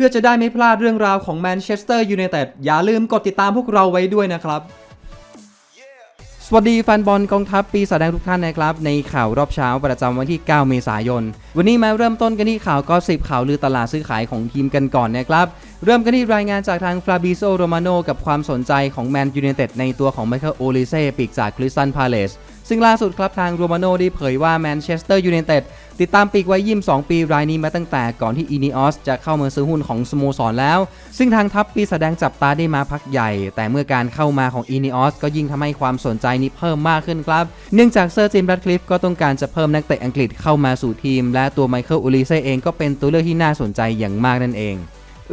พื่อจะได้ไม่พลาดเรื่องราวของแมนเชสเตอร์ยูไนเต็ดอย่าลืมกดติดตามพวกเราไว้ด้วยนะครับ สวัสดีแฟนบอลกองทัพปีศาจแดงทุกท่านนะครับ ในข่าวรอบเช้าประจำวันที่ 9 เมษายน วันนี้มาเริ่มต้นกันที่ข่าวก็สิบข่าวลือตลาดซื้อขายของทีมกันก่อนนะครับ เริ่มกันที่รายงานจากทางฟลาบิโซโรมาโนกับความสนใจของแมนยูไนเต็ดในตัวของไมเคิลโอลิเซ่ปีกจากคริสตันพาเลสซึ่งล่าสุดครับทางโรมาโนได้เผยว่าแมนเชสเตอร์ยูไนเต็ด ติดตามปีกไว้ยิม2 ปีรายนี้มาตั้งแต่ก่อนที่อีนิออสจะเข้ามาซื้อหุ้นของสโมสรแล้ว ซึ่งทางทัพปีแสดงจับตาได้มาพักใหญ่ แต่เมื่อการเข้ามาของอีนิออสก็ยิ่งทำให้ความสนใจนี้เพิ่มมากขึ้นครับ เนื่องจากเซอร์จิมแรดคลิฟก็ต้องการจะเพิ่มนักเตะอังกฤษเข้ามาสู่ทีม และตัวไมเคิลอูลิเซ่เองก็เป็นตัวเลือกที่น่าสนใจอย่างมากนั่นเอง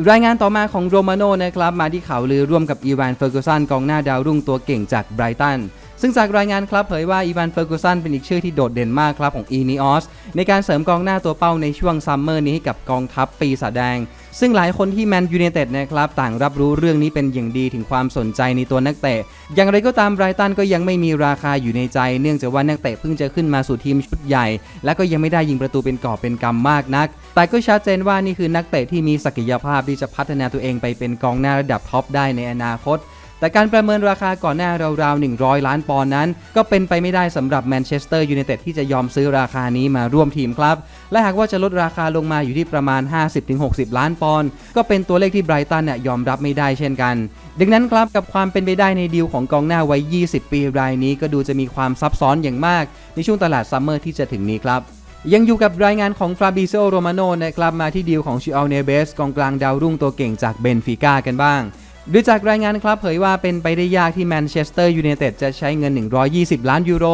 รายงานต่อมาของโรมาโนนะครับมาที่ข่าวลือร่วมกับอีวานเฟอร์กูสันกองหน้าดาวรุ่งตัวเก่งจากไบรตัน ซึ่งจากรายงานครับเผยว่าอีวานเฟอร์กูสันเป็นอีกชื่อที่โดดเด่นมากครับของอีนิออสในการเสริมกองหน้าตัวเป้าในช่วงซัมเมอร์นี้ให้กับกองทัพปีศาจแดง ซึ่งหลายคนที่แมนยูไนเต็ดนะครับต่างรับรู้เรื่องนี้เป็นอย่างดีถึงความสนใจในตัวนักเตะ อย่างไรก็ตามไรตันก็ยังไม่มีราคาอยู่ในใจ เนื่องจากว่านักเตะเพิ่งจะขึ้นมาสู่ทีมชุดใหญ่ และก็ยังไม่ได้ยิงประตูเป็นกอบเป็นกำมากนัก แต่ก็ชัดเจนว่านี่คือนักเตะที่มีศักยภาพที่จะพัฒนาตัวเองไปเป็นกองหน้าระดับท็อปได้ในอนาคต แต่การประเมินราคาก่อนหน้าราวๆ 100 ล้านปอนด์นั้น ก็เป็นไปไม่ได้สำหรับแมนเชสเตอร์ยูไนเต็ดที่จะยอมซื้อราคานี้มาร่วมทีมครับ และหากว่าจะลดราคาลงมาอยู่ที่ประมาณ 50-60 ล้านปอนด์ก็เป็นตัวเลขที่ไบรตันเนี่ยยอมรับไม่ได้เช่นกัน ดังนั้นครับกับความเป็นไปได้ในดีลของกองหน้าวัย 20 ปีรายนี้ ก็ดูจะมีความซับซ้อนอย่างมาก ในช่วงตลาดซัมเมอร์ที่จะถึงนี้ครับยังอยู่กับรายงานของฟราบิโซโรมาโนนะครับมาที่ดีลของชิอัลเนเบสกองกลางดาวรุ่งตัวเก่งจากเบนฟิก้ากันบ้าง โดยจากรายงานครับเผยว่าเป็นไปได้ยากที่แมนเชสเตอร์ยูไนเต็ดจะใช้เงิน 120 ล้านยูโร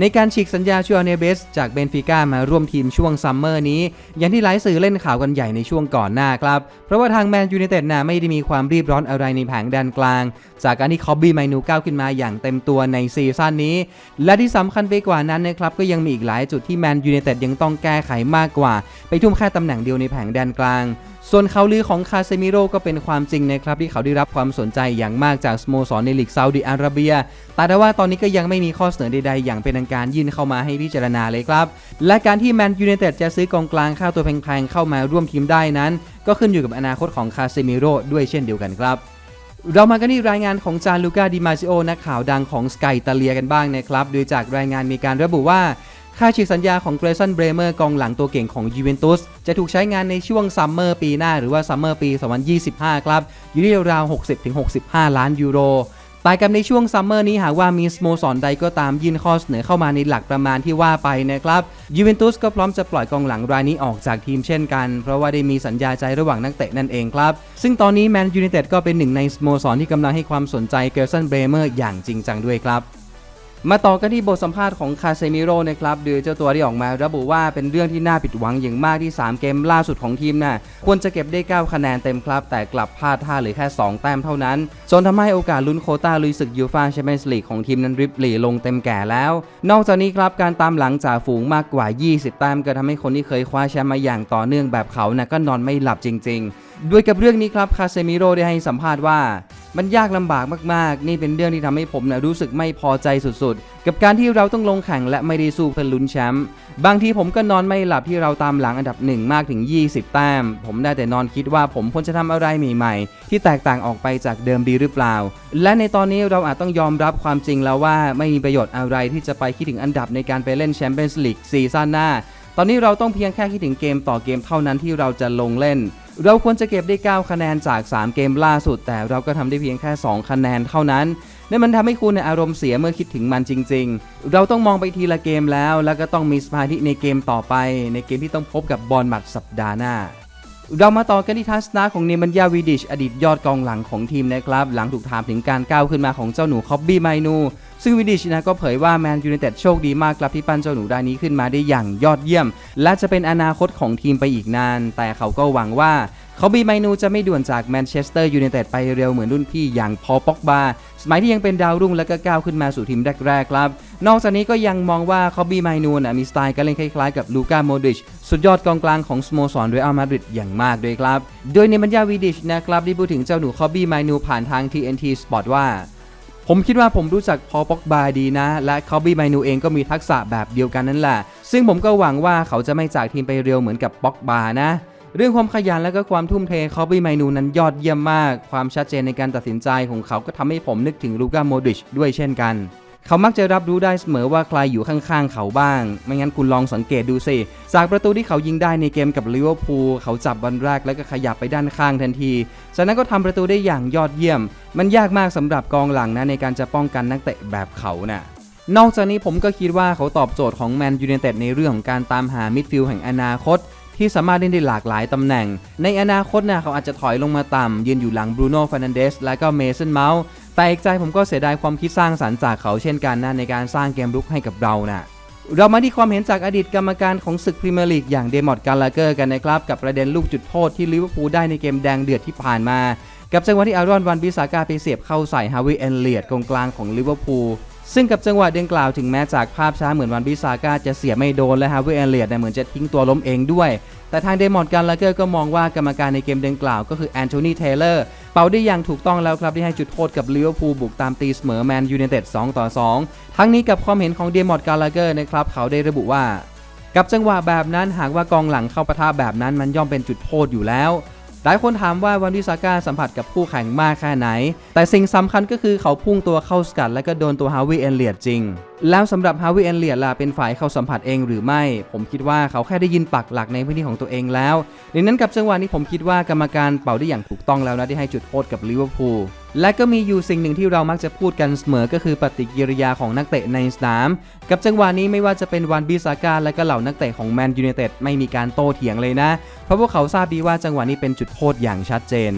ในการฉีกสัญญาชิอัลเนเบสจากเบนฟิก้ามาร่วมทีมช่วงซัมเมอร์นี้ อย่างที่หลายสื่อเล่นข่าวกันใหญ่ในช่วงก่อนหน้าครับ เพราะว่าทางแมนยูไนเต็ดน่ะไม่ได้มีความรีบร้อนอะไรในแผงแดนกลาง จากการที่คอบบี้ไมนูก้าวขึ้นมาอย่างเต็มตัวในซีซั่นนี้ และที่สำคัญไปกว่านั้นนะครับก็ยังมีอีกหลายจุดที่แมนยูไนเต็ดยังต้องแก้ไขมากกว่า ไปทุ่มแค่ตำแหน่งเดียวในแผงแดนกลางส่วนข่าวลือของคาเซมิโร่ก็เป็นความจริงนะครับ ที่เขาได้รับความสนใจอย่างมากจากสโมสรในลีกซาอุดิอาระเบีย แต่ว่าตอนนี้ก็ยังไม่มีข้อเสนอใดๆอย่างเป็นทางการยื่นเข้ามาให้พิจารณาเลยครับ และการที่แมนยูไนเต็ดจะซื้อกองกลางค่าตัวแพงๆเข้ามาร่วมทีมได้นั้น ก็ขึ้นอยู่กับอนาคตของคาเซมิโร่ด้วยเช่นเดียวกันครับเรามากันที่รายงานของจานลูกาดิมาซิโอนักข่าวดังของสกายตาเลียกันบ้างนะครับ โดยจากรายงานมีการระบุว่า ค่าฉีกสัญญาของเกรซันเบรเมอร์กองหลังตัวเก่งของยูเวนตุสจะถูกใช้งานในช่วงซัมเมอร์ปีหน้าหรือว่าซัมเมอร์ปี 2025 ครับ อยู่ที่ราว 60-65 ล้านยูโร แต่กับในช่วงซัมเมอร์นี้หากว่ามีสโมสรใดก็ตามยื่นข้อเสนอเข้ามาในหลักประมาณที่ว่าไปนะครับยูเวนตุสก็พร้อมจะปล่อยกองหลังรายนี้ออกจากทีมเช่นกัน เพราะว่าได้มีสัญญาใจระหว่างนักเตะนั่นเองครับ ซึ่งตอนนี้แมนยูไนเต็ดก็เป็นหนึ่งในสโมสรที่กำลังให้ความสนใจเกลสันเบรเมอร์อย่างจริงจังด้วยครับ มาต่อกันที่บทสัมภาษณ์ของคาเซมิโร่นะครับโดยเจ้าตัวได้ออกมา ระบุว่าเป็นเรื่องที่น่าผิดหวังอย่างมากที่ 3 เกมล่าสุดของทีมน่ะควรจะเก็บได้ 9 คะแนนเต็มครับ แต่กลับพลาดท่าเหลือแค่ 2 แต้มเท่านั้นจนทำให้โอกาสลุ้นโคต้าลุยศึกยูฟ่าแชมเปี้ยนส์ลีกของทีมนั้นริบหรี่ลงเต็มแก่แล้ว นอกจากนี้ครับการตามหลังจ่าฝูงมากกว่า 20 แต้มก็ทำให้คนที่เคยคว้าแชมป์มาอย่างต่อเนื่องแบบเขาน่ะก็นอนไม่หลับจริง ๆ ด้วยกับเรื่องนี้ครับคาเซมิโร่ได้ให้สัมภาษณ์ว่า มันยากลำบากมากๆ นี่เป็นเรื่องที่ทำให้ผมนะรู้สึกไม่พอใจสุดๆ กับการที่เราต้องลงแข่งและไม่ได้สู้เพื่อลุ้นแชมป์บางทีผมก็นอนไม่หลับที่เราตามหลังอันดับหนึ่งมากถึง 20 แต้ม ผมได้แต่นอนคิดว่าผมควรจะทำอะไรใหม่ๆ ที่แตกต่างออกไปจากเดิมดีหรือเปล่า และในตอนนี้เราอาจต้องยอมรับความจริงแล้วว่าไม่มีประโยชน์อะไรที่จะไปคิดถึงอันดับในการไปเล่นแชมเปี้ยนส์ลีกซีซั่นหน้า ตอนนี้เราต้องเพียงแค่คิดถึงเกมต่อเกมเท่านั้นที่เราจะลงเล่น เราควรจะเก็บได้ 9 คะแนนจาก 3 เกมล่าสุด แต่เราก็ทำได้เพียงแค่ 2 คะแนนเท่านั้นนั่นมันทำให้คุณในอารมณ์เสียเมื่อคิดถึงมันจริง ๆ เราต้องมองไปทีละเกมแล้ว แล้วก็ต้องมีสมาธิในเกมต่อไป ในเกมที่ต้องพบกับบอลหมัดสัปดาห์หน้า เรามาต่อกันที่ทัศนะของเนมันยาวิดิช อดีตยอดกองหลังของทีมนะครับ หลังถูกถามถึงการก้าวขึ้นมาของเจ้าหนูคอบบี้ไมนู ซึ่งวิดิชนะก็เผยว่าแมนยูไนเต็ดโชคดีมากครับที่ปั้นเจ้าหนูรายนี้ขึ้นมาได้อย่างยอดเยี่ยม และจะเป็นอนาคตของทีมไปอีกนาน แต่เขาก็หวังว่า เขาบีไมนูจะไม่ด่วนจากแมนเชสเตอร์ยูไนเต็ดไปเร็วเหมือนรุ่นพี่อย่างพอลป็อกบาสมัยที่ยังเป็นดาวรุ่งและก็ก้าวขึ้นมาสู่ทีมแรกๆครับ นอกจากนี้ก็ยังมองว่าเขาบีไมนูนะมีสไตล์การเล่นคล้ายๆกับลูก้าโมดริชสุดยอดกองกลางของสโมสรเรอัลมาดริดอย่างมากด้วยครับ โดยในบรรยาวิดิชนะครับได้พูดถึงเจ้าหนูคอบบี้ไมนูผ่านทาง TNT Sport ว่า ผมคิดว่าผมรู้จักพอป็อกบาดีนะ และคอบบี้ไมนูเองก็มีทักษะแบบเดียวกันนั่นแหละ ซึ่งผมก็หวังว่าเขาจะไม่จากทีมไปเร็วเหมือนกับป็อกบานะ เรื่องความขยันและก็ความทุ่มเทคอบี้ไมนูนั้นยอดเยี่ยมมาก ความชัดเจนในการตัดสินใจของเขาก็ทำให้ผมนึกถึงลูก้าโมดริชด้วยเช่นกันเขามักจะรับรู้ได้เสมอว่าใครอยู่ข้างๆ เขาบ้าง ไม่งั้นคุณลองสังเกตดูสิ จากประตูที่เขายิงได้ในเกมกับลิเวอร์พูลเขาจับบอลแรกแล้วก็ขยับไปด้านข้างทันที จากนั้นก็ทำประตูได้อย่างยอดเยี่ยม มันยากมากสำหรับกองหลังนะในการจะป้องกันนักเตะแบบเขาน่ะนอกจากนี้ผมก็คิดว่าเขาตอบโจทย์ของแมนยูไนเต็ดในเรื่องของการตามหามิดฟิลด์แห่งอนาคต ที่สามารถเล่นได้หลากหลายตำแหน่ง ในอนาคตนะเขาอาจจะถอยลงมาต่ำยืนอยู่หลังบรูโน่ฟ r นันเดสและก็เมสันเมาส์แต่อีกใจผมก็เสียดายความคิดสร้างสรรค์จากเขาเช่นกันนะในการสร้างเกมรุกให้กับเรานะเรามาที่ความเห็นจากอดีตกรรมการของศึกพรีเมียร์ลีกอย่างเดมอดกาลาเกอร์กันนะครับ กับประเด็นลูกจุดโทษที่ลิเวอร์พูลได้ในเกมแดงเดือดที่ผ่านมา กับจังหวะที่อารอนวันบิสากาไปเสียบเข้าใส่ฮาวิเอนเลียดกองกลางของลิเวอร์พูล ซึ่งกับจังหวะดังกล่าวถึงแม้จากภาพช้าเหมือนวันบิซาก้าจะเสียไม่โดนและฮาวิเอเลียดเหมือนจะทิ้งตัวล้มเองด้วย แต่ทางเดมอนกันลาเกอร์ก็มองว่ากรรมการในเกมดังกล่าวก็คือแอนโทนีเทเลอร์เป่าได้อย่างถูกต้องแล้วครับที่ให้จุดโทษกับลิเวอร์พูลบุกตามตีเสมอแมนยูไนเต็ด2ต่อ 2 ทั้งนี้กับความเห็นของเดมอนกันลาเกอร์นะครับเขาได้ระบุว่า กับจังหวะแบบนั้นหากว่ากองหลังเข้าปะทะแบบนั้นมันย่อมเป็นจุดโทษอยู่แล้ว ลายคนถามว่าวันวิซาก้าสัมผัสกับคู่แข่งมากแค่ไหน แต่สิ่งสำคัญก็คือเขาพุ่งตัวเข้าสกัด และก็โดนตัวฮาวิเอนเลียดจริง แล้วสำหรับฮาวิเอนเลียดล่ะเป็นฝ่ายเข้าสัมผัสเองหรือไม่ ผมคิดว่าเขาแค่ได้ยินปักหลักในพื้นที่ของตัวเองแล้วดังนั้นกับจังหวะนี้ผมคิดว่ากรรมการเป่าได้อย่างถูกต้องแล้วนะที่ให้จุดโทษกับลิเวอร์พูลและก็มีอยู่สิ่งหนึ่งที่เรามักจะพูดกันเสมอก็คือปฏิกิริยาของนักเตะในสนาม กับจังหวะนี้ไม่ว่าจะเป็นวันบิซาก้าและก็เหล่านักเตะของแมนยูไนเต็ดไม่มีการโต้เถียงเลยนะ เพราะพวกเขาทราบดีว่าจังหวะนี้เป็นจุดโทษอย่างชัดเจน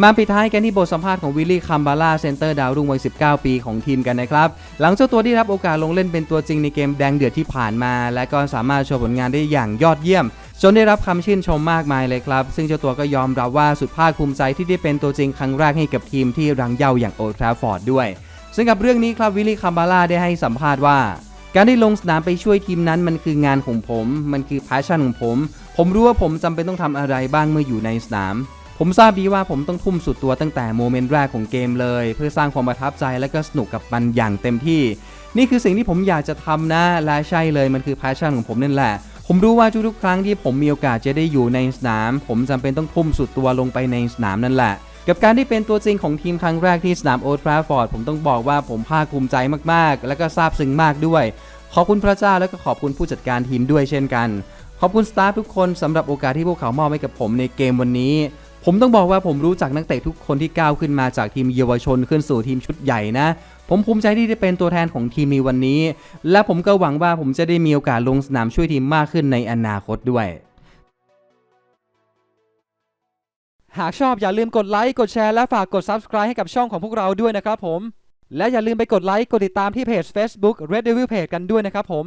มาปิดท้ายกันที่บทสัมภาษณ์ของวิลลี่คัมบาร่าเซนเตอร์ดาวรุ่งวัย 19 ปีของทีมกันนะครับ หลังเจ้าตัวได้รับโอกาสลงเล่นเป็นตัวจริงในเกมแดงเดือดที่ผ่านมา และก็สามารถโชว์ผลงานได้อย่างยอดเยี่ยม จนได้รับคำชื่นชมมากมายเลยครับ ซึ่งเจ้าตัวก็ยอมรับว่าสุดภาคภูมิใจที่ได้เป็นตัวจริงครั้งแรกให้กับทีมที่รังเยาว์อย่างโอทราฟอร์ดด้วย ซึ่งกับเรื่องนี้ครับวิลลี่คัมบาร่าได้ให้สัมภาษณ์ว่าการได้ลงสนามไปช่วยทีมนั้นมันคืองานของผม มันคือ passion ของผม ผมรู้ว่าผมจำเป็นต้องทำอะไรบ้างเมื่ออยู่ในสนาม ผมทราบดีว่าผมต้องทุ่มสุดตัวตั้งแต่โมเมนต์แรกของเกมเลย เพื่อสร้างความประทับใจและก็สนุกกับมันอย่างเต็มที่ นี่คือสิ่งที่ผมอยากจะทำนะและใช่เลยมันคือ passion ของผมนั่นแหละ ผมรู้ว่าทุกๆครั้งที่ผมมีโอกาสจะได้อยู่ในสนาม ผมจำเป็นต้องทุ่มสุดตัวลงไปในสนามนั่นแหละกับการที่เป็นตัวจริงของทีมครั้งแรกที่สนามโอทราฟอร์ดผมต้องบอกว่าผมภาคภูมิใจมากๆ และก็ซาบซึ้งมากด้วย ขอบคุณพระเจ้าและก็ขอบคุณผู้จัดการทีมด้วยเช่นกัน ขอบคุณสตาฟทุกคนสำหรับโอกาสที่พวกเขามอบให้กับผมในเกมวันนี้ ผมต้องบอกว่าผมรู้จักนักเตะทุกคนที่ก้าวขึ้นมาจากทีมเยาวชนขึ้นสู่ทีมชุดใหญ่นะ ผมภูมิใจที่ได้เป็นตัวแทนของทีมในวันนี้ และผมก็หวังว่าผมจะได้มีโอกาสลงสนามช่วยทีมมากขึ้นในอนาคตด้วย หากชอบอย่าลืมกดไลค์กดแชร์และฝากกด Subscribe ให้กับช่องของพวกเราด้วยนะครับผม และอย่าลืมไปกดไลค์กดติดตามที่เพจ Facebook Red Devil Page กันด้วยนะครับผม